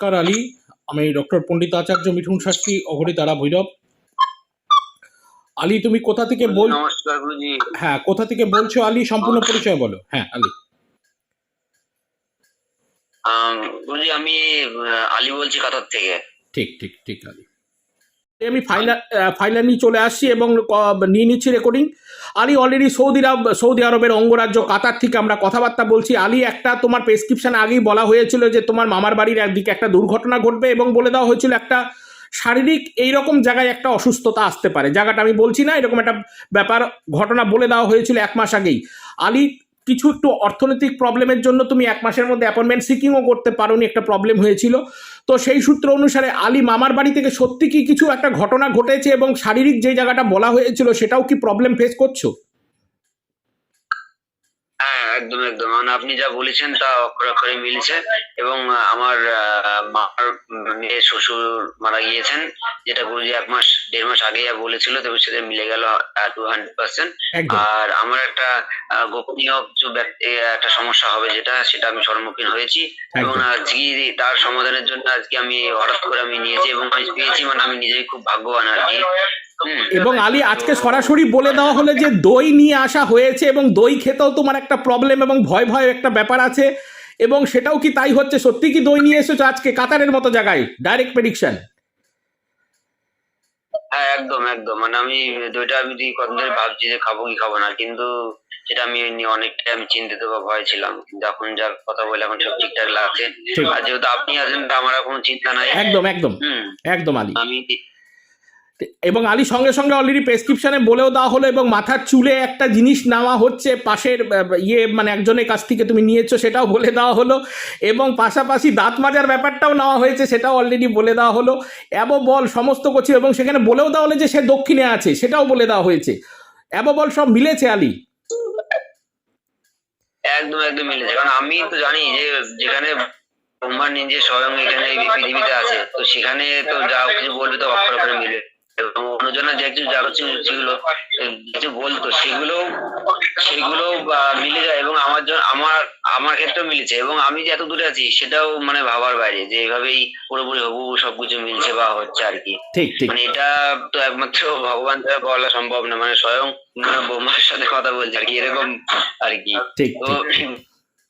নমস্কার আলী আমি ডক্টর পণ্ডিত আচার্য মিঠুন শাস্ত্রী অঘরি তারা ভৈরব। আলী তুমি কোথা থেকে বল হ্যাঁ কোথা থেকে বলছো আলী? সম্পূর্ণ পরিচয় বলো। হ্যাঁ আলী। আম, আলী বলছি কাতার থেকে। ঠিক ঠিক ঠিক আলী। আমি ফাইনাল ফাইনাল চলে আসছি এবং নিয়ে নিচ্ছি রেকর্ডিং আলী অলরেডি সৌদি আরব, সৌদি আরবের অঙ্গরাজ্য, কাতার থেকে আমরা কথাবার্তা বলছি। আলী, একটা তোমার প্রেসক্রিপশন আগেই বলা হয়েছিল যে তোমার মামার বাড়ির একদিকে একটা দুর্ঘটনা ঘটবে এবং বলে দেওয়া হয়েছিল একটা শারীরিক এইরকম জায়গায় একটা অসুস্থতা আসতে পারে। জায়গাটা আমি বলছি না, এরকম একটা ব্যাপার, ঘটনা বলে দেওয়া হয়েছিল এক মাস আগেই। আলী কিছু একটু অর্থনৈতিক প্রবলেমের জন্য তুমি এক মাসের মধ্যে অ্যাপয়েন্টমেন্ট সিকিংও করতে পারোনি, একটা প্রবলেম হয়েছিল। তো সেই সূত্র অনুসারে আলী মামার বাড়ি থেকে সত্যি কি কিছু একটা ঘটনা ঘটেছে এবং শারীরিক যে জায়গাটা বলা হয়েছিল সেটাও কি প্রবলেম ফেস করছ? একদম একদম। মানে আপনি যা বলেছেন তা অক্ষরে অক্ষরে মিলছে এবং আমার মার মেয়ে শ্বশুর মারা গিয়েছেন যেটা গুরুজি এক মাস দেড় মাস আগে যা বলেছিল তবে সেটা মিলে গেল টু হান্ড্রেড পার্সেন্ট আর আমার একটা গোপনীয় কিছু ব্যক্তি একটা সমস্যা হবে যেটা সেটা আমি সম্মুখীন হয়েছি এবং আজকে তার সমাধানের জন্য আজকে আমি হঠাৎ করে আমি নিয়েছি এবং আমি পেয়েছি মানে আমি নিজেই খুব ভাগ্যবান আর কি। এবং আলী আজকে সরাসরি বলে দেওয়া হলো যে দই নিয়ে আসা হয়েছে এবং দই খেতেও তোমার একটা প্রবলেম এবং ভয় ভয় একটা ব্যাপার আছে এবং সেটাও কি তাই হচ্ছে? সত্যি কি দই নিয়ে এসেছ আজকে কাতারের মতো জায়গায়? ডাইরেক্ট প্রেডিকশন হ্যাঁ একদম একদম। মানে আমি দুইটা আমি দুই ধরে ভাবছি যে খাব কি খাব না কিন্তু সেটা আমি নিয়ে অনেকটাই আমি চিন্তিত বা ভয় ছিলাম। কিন্তু এখন যা কথা বলে এখন সব ঠিকঠাক লাগছে। আর যেহেতু আপনি আছেন তা আমার কোনো চিন্তা নাই। একদম একদম। একদম আমি এবং আলী সঙ্গে সঙ্গে অলরেডি প্রেসক্রিপশনে বলেও দেওয়া হলো এবং মাথার চুলে একটা জিনিস নেওয়া হচ্ছে, পাশের ইয়ে মানে একজনের কাছ থেকে তুমি নিয়েছো সেটাও বলে দেওয়া হলো এবং পাশাপাশি দাঁত মাজার ব্যাপারটাও নেওয়া হয়েছে সেটাও অলরেডি বলে দেওয়া হলো। অ্যাবো বল সমস্ত কিছু এবং সেখানে বলেও দেওয়া হলো যে সে দক্ষিণে আছে, সেটাও বলে দেওয়া হয়েছে। অ্যাবো বল সব মিলেছে আলী? একদম একদম মিলেছে। কারণ আমি তো জানি যে যেখানে ব্রহ্মার নিজে স্বয়ং এখানে পৃথিবীতে আছে, তো সেখানে তো যা কিছু বলবে তো অক্ষর অক্ষরে মিলে। অন্যজনের যে কিছু যা কিছু যেগুলো কিছু বলতো সেগুলো সেগুলো মিলে যায় এবং আমার জন্য আমার আমার ক্ষেত্রেও মিলেছে এবং আমি যে এত দূরে আছি সেটাও মানে ভাবার বাইরে যে এভাবেই পুরোপুরি হবু সবকিছু মিলছে বা হচ্ছে আর কি। মানে এটা তো একমাত্র ভগবান ছাড়া বলা সম্ভব না মানে স্বয়ং মানে ব্রহ্মার সাথে কথা বলছে আর কি এরকম আর কি। তো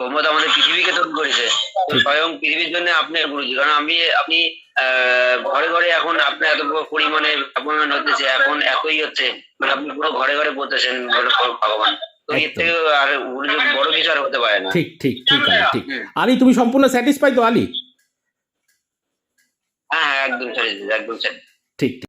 তো আমাদের পৃথিবীকে তৈরি করেছে। তো স্বয়ং পৃথিবীর জন্য আপনি গুরুজি। কারণ আমি আপনি ঘরে ঘরে এখন আপনার এত পরিমাণে অ্যাপয়েন্টমেন্ট হতেছে এখন এতই হচ্ছে। মানে আপনি পুরো ঘরে ঘরে বলতেছেন বলে ভগবান। তো এর একদম। আর বড় কিছু আর হতে পারে না। ঠিক ঠিক ঠিক ঠিক। হুম। তুমি সম্পূর্ণ স্যাটিসফাই তো আলী? হ্যাঁ হ্যাঁ একদম স্যার একদম স্যার ঠিক ঠিক।